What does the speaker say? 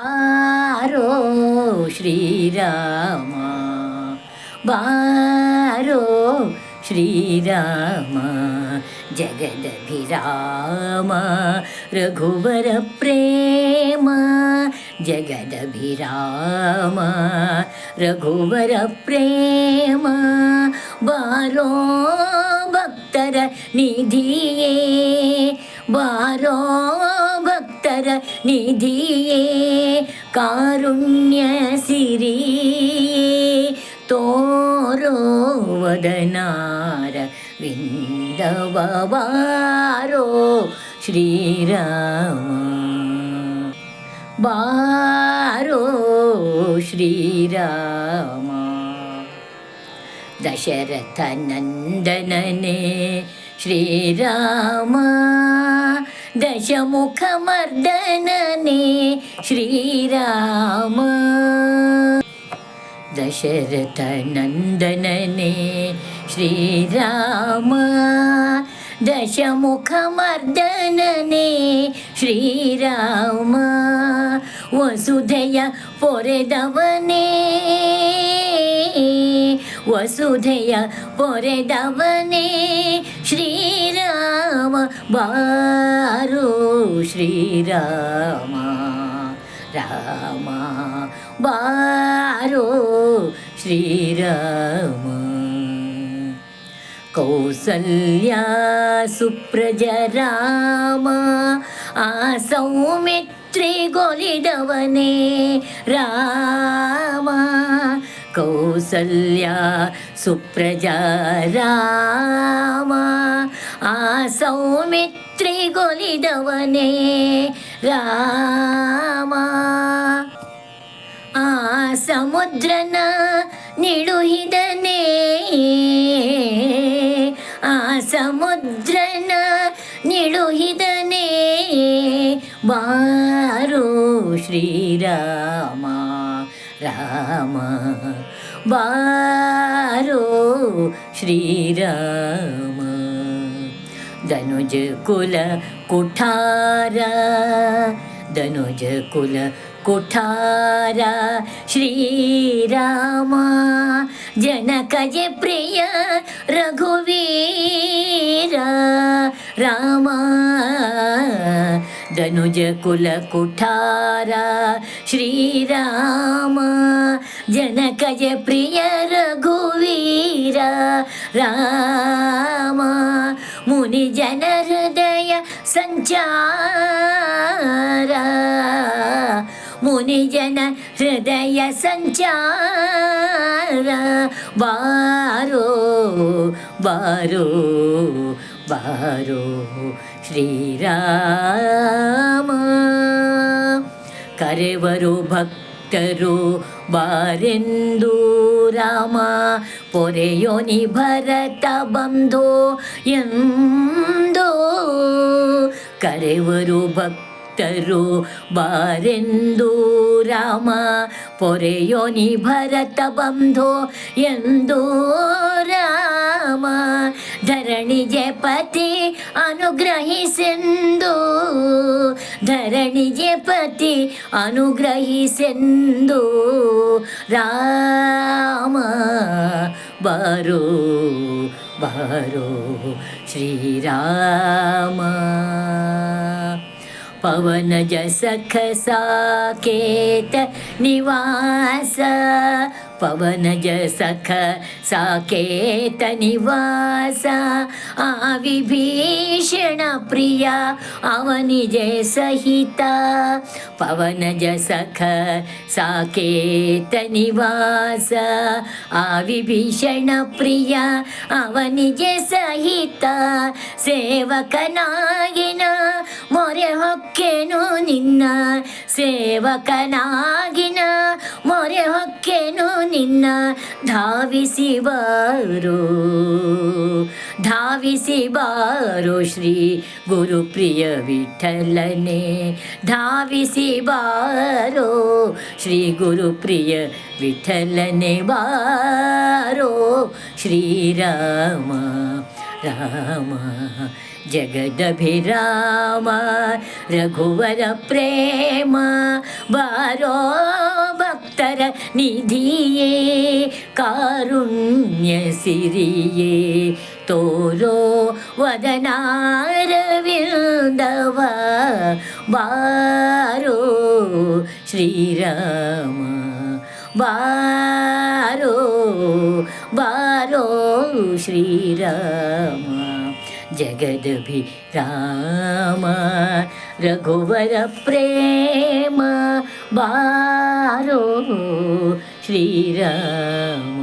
बारो श्रीराम। बारो श्रीराम। जगदभिराम। रघुवरप्रेम जगदभिम रघुवरप्रेम वारो भक्तरनिधि बारो भक्त निधिये कारुण्यसिरिये तोरो वदनार विन्दववारो श्रीराम। वारो श्रीराम। दशरथनन्दनने श्रीराम। दशमुख दशमुखमर्दनने श्रीराम। दशरथनन्दनने श्रीराम। दशमुखमर्दनने श्रीराम। वसुधया पोरे दवने वसुधया पोरे दवने श्री ബാരോ ശ്രീരാമ രാമ. വാരോ ശ്രീരാമ. കൗസല്യാ സുപ്രജ രാമ ആ സൗമിത്രി ഗൊലിടവനെ രാമ. ಕೌಸಲ್ಯ ಸುಪ್ರಜಾರಾಮ राम आ सौमित्रि गोलिदवने ರಾಮ. ಆ ಸಮುದ್ರನ ನಿಡುಹಿದನೇ. ಆ ಸಮುದ್ರನ ನಿಡುಹಿದನೇ. ಮಾರು ಶ್ರೀರಾಮ. రామ వారో శ్రీరామ. ధనుజ కుల కుఠార ధనుజ కుల కుఠార శ్రీరామ. జనకజ ప్రియ రఘువీర రామా. ధనుజ కుల కుఠార శ్రీరామ జనకయ ప్రియ రఘువీర రామ ముని జన హృదయ సంచార మునిజన హృదయ సంచార. వారో వారో വാരോ ശ്രീരാമ. കരവരോ ഭക്തരോ വാരെന്തു രാമ. പൊരയോ ഭരത ബന്ധോ എന്തോ. കരവരോ ഭക്ത ಭಕ್ತರು ಬಾರೆಂದು ರಾಮ ಪೊರೆಯೋನಿ ಭರತ ಬಂಧೋ ಎಂದು ರಾಮ ಧರಣಿಗೆ ಪತಿ ಅನುಗ್ರಹಿಸೆಂದು ಧರಣಿಗೆ ಪತಿ ಅನುಗ್ರಹಿಸೆಂದು ರಾಮ ಬಾರೋ ಬಾರೋ ಶ್ರೀರಾಮ पवन पवनज साकेत निवास। पवन सख साकेत निवास। आविभीषण प्रिया अवनिज सहिता पवन सख साकेत निवास। आविभीषण प्रिया अवनिज सहिता सेवकनागिना ಹೊಕ್ಕೆನು ನಿನ್ನ ಸೇವಕನಾಗಿನ? ಮೊರೆ ಹೊಕ್ಕೇನು ನಿನ್ನ ಧಾವಿಸಿ ಬಾರು ಧಾವಿಸಿ ಬಾರು ಶ್ರೀ ಗುರುಪ್ರಿಯ ವಿಠಲನೆ. ಧಾವಿಸಿ ಬಾರು ಶ್ರೀ ಗುರುಪ್ರಿಯ ವಿಠಲನೆ. ಬಾರೋ ಶ್ರೀರಾಮ. राम जगदभिराम रघुवर प्रेम बारो भक्तर निधिये कारुण्यसिरिये तोरो वदनारविन्दव बारो श्रीराम बारो बा श्रीराम जगदभि राम रघुवर प्रेम बारो श्रीराम